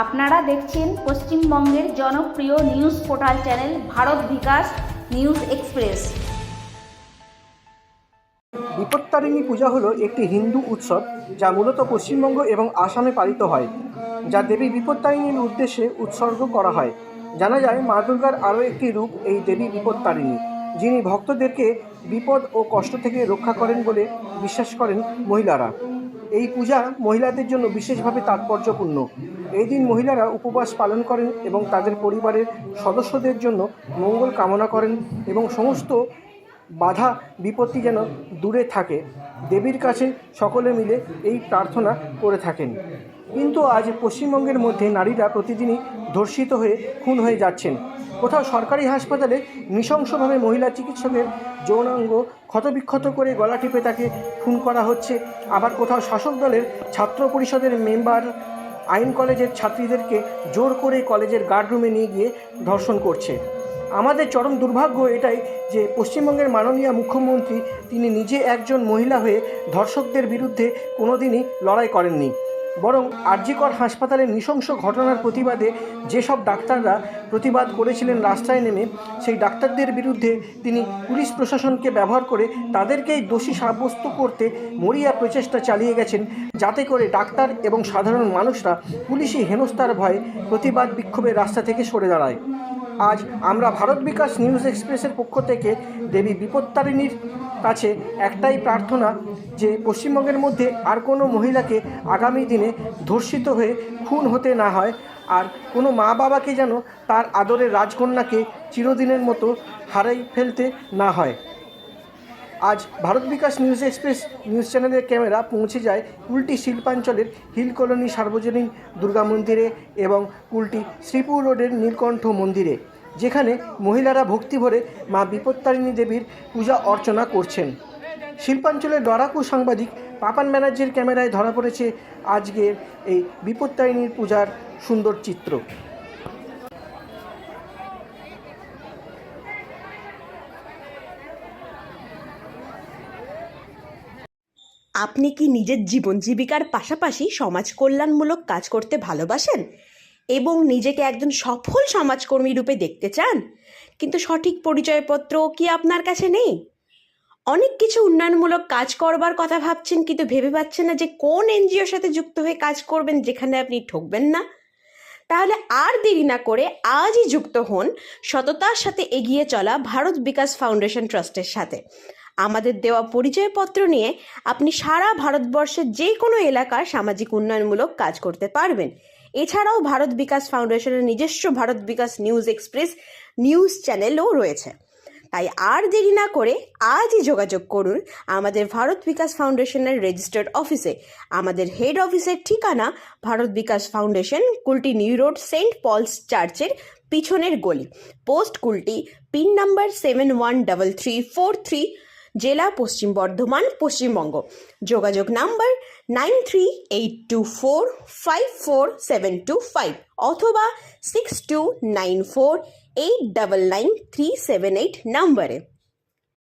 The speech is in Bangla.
আপনারা দেখছেন পশ্চিমবঙ্গের জনপ্রিয় news portal channel Bharat Bikash news express. Bipattarini Puja হলো একটি হিন্দু উৎসব যা মূলত পশ্চিমবঙ্গ এবং আসামে পালিত হয়, যা দেবী বিপত্তারিণীর উদ্দেশ্যে উৎসর্গ করা হয়। জানা যায়, মা দুর্গার আরও একটি রূপ এই দেবী বিপত্তারিণী যিনি ভক্তদেরকে বিপদ ও কষ্ট থেকে রক্ষা করেন বলে বিশ্বাস করেন মহিলারা। এই পূজা মহিলাদের জন্য বিশেষভাবে তাৎপর্যপূর্ণ। এই দিন মহিলারা উপবাস পালন করেন এবং তাদের পরিবারের সদস্যদের জন্য মঙ্গল কামনা করেন এবং সমস্ত বাধা বিপত্তি যেন দূরে থাকে। দেবীর কাছে সকলে মিলে এই প্রার্থনা করে থাকেন। কিন্তু আজ পশ্চিমবঙ্গের মধ্যে নারীরা প্রতিদিনই ধর্ষিত হয়ে খুন হয়ে যাচ্ছেন। কোথাও সরকারি হাসপাতালে নৃশংসভাবে মহিলা চিকিৎসকের যৌনাঙ্গ ক্ষতবিক্ষত করে গলা টিপে তাকে খুন করা হচ্ছে। আবার কোথাও শাসক দলের ছাত্র পরিষদের মেম্বার আইন কলেজের ছাত্রীদেরকে জোর করে কলেজের গার্ডরুমে নিয়ে গিয়ে ধর্ষণ করছে। আমাদের চরম দুর্ভাগ্য এটাই যে পশ্চিমবঙ্গের মাননীয় মুখ্যমন্ত্রী তিনি নিজে একজন মহিলা হয়ে ধর্ষকদের বিরুদ্ধে কোনোদিনই লড়াই করেননি। বরং আরজিকর হাসপাতালের নৃশংস ঘটনার প্রতিবাদে যেসব ডাক্তাররা প্রতিবাদ করেছিলেন রাস্তায় নেমে, সেই ডাক্তারদের বিরুদ্ধে তিনি পুলিশ প্রশাসনকে ব্যবহার করে তাদেরকেই দোষী সাব্যস্ত করতে মরিয়া প্রচেষ্টা চালিয়ে গেছেন। যাতে করে ডাক্তার এবং সাধারণ মানুষরা পুলিশি হেনস্থার ভয়ে প্রতিবাদ বিক্ষোভের রাস্তা থেকে সরে দাঁড়ায়। আজ আমরা ভারত বিকাশ নিউজ এক্সপ্রেসের পক্ষ থেকে দেবী বিপত্তারিণীর কাছে একটাই প্রার্থনা যে পশ্চিমবঙ্গের মধ্যে আর কোনো মহিলাকে আগামী দিনে ধর্ষিত হয়ে খুন হতে না হয় আর কোনো মা বাবাকে যেন তার আদরের রাজকন্যাকে চিরদিনের মতো হারাই ফেলতে না হয়। আজ Bharat Bikash news express news চ্যানেলের ক্যামেরা পৌঁছে যায় কুলটি শিল্পাঞ্চলের হিল কলোনি সার্বজনীন দুর্গা মন্দিরে এবং কুলটি শ্রীপুর রোডের নীলকণ্ঠ মন্দিরে। যেখানে মহিলারা ভক্তি ভরে মা বিপত্তারিণী দেবীর পূজা অর্চনা করছেন। শিল্পাঞ্চলের লড়াকু সাংবাদিক পাপান ব্যানার্জির ক্যামেরায় ধরা পড়েছে আজকের এই বিপত্তারিণীর পূজার সুন্দর চিত্র। আপনি কি নিজের জীবন জীবিকার পাশাপাশি সমাজ কল্যাণমূলক কাজ করতে ভালোবাসেন? এবং নিজেকে একজন সফল সমাজকর্মী রূপে দেখতে চান, কিন্তু সঠিক পরিচয়পত্র কি আপনার কাছে নেই? অনেক কিছু উন্নয়নমূলক কাজ করবার কথা ভাবছেন, কিন্তু ভেবে পাচ্ছেন না যে কোন এনজিওর সাথে যুক্ত হয়ে কাজ করবেন যেখানে আপনি ঠকবেন না। তাহলে আর দেরি না করে আজই যুক্ত হন সততার সাথে এগিয়ে চলা ভারত বিকাশ ফাউন্ডেশন ট্রাস্টের সাথে। আমাদের দেওয়া পরিচয়পত্র নিয়ে আপনি সারা ভারতবর্ষের যে কোনো এলাকার সামাজিক উন্নয়নমূলক কাজ করতে পারবেন। এছাড়াও ভারত বিকাশ ফাউন্ডেশনের নিজস্ব Bharat Bikash news express news চ্যানেলও রয়েছে। তাই আর দেরি না করে আজই যোগাযোগ করুন আমাদের ভারত বিকাশ ফাউন্ডেশনের রেজিস্টার্ড অফিসে। আমাদের হেড অফিসের ঠিকানা Bharat Bikash foundation, Kulti new road, Saint Paul's চার্চের পিছনের গলি। Post Kulti, pin number seven one double three four three জেলা, পশ্চিম বর্ধমান, পশ্চিমবঙ্গ। যোগাযোগ number nine three eight two four five four seven two five অথবা six two nine four eight double nine three seven eight নাম্বারে।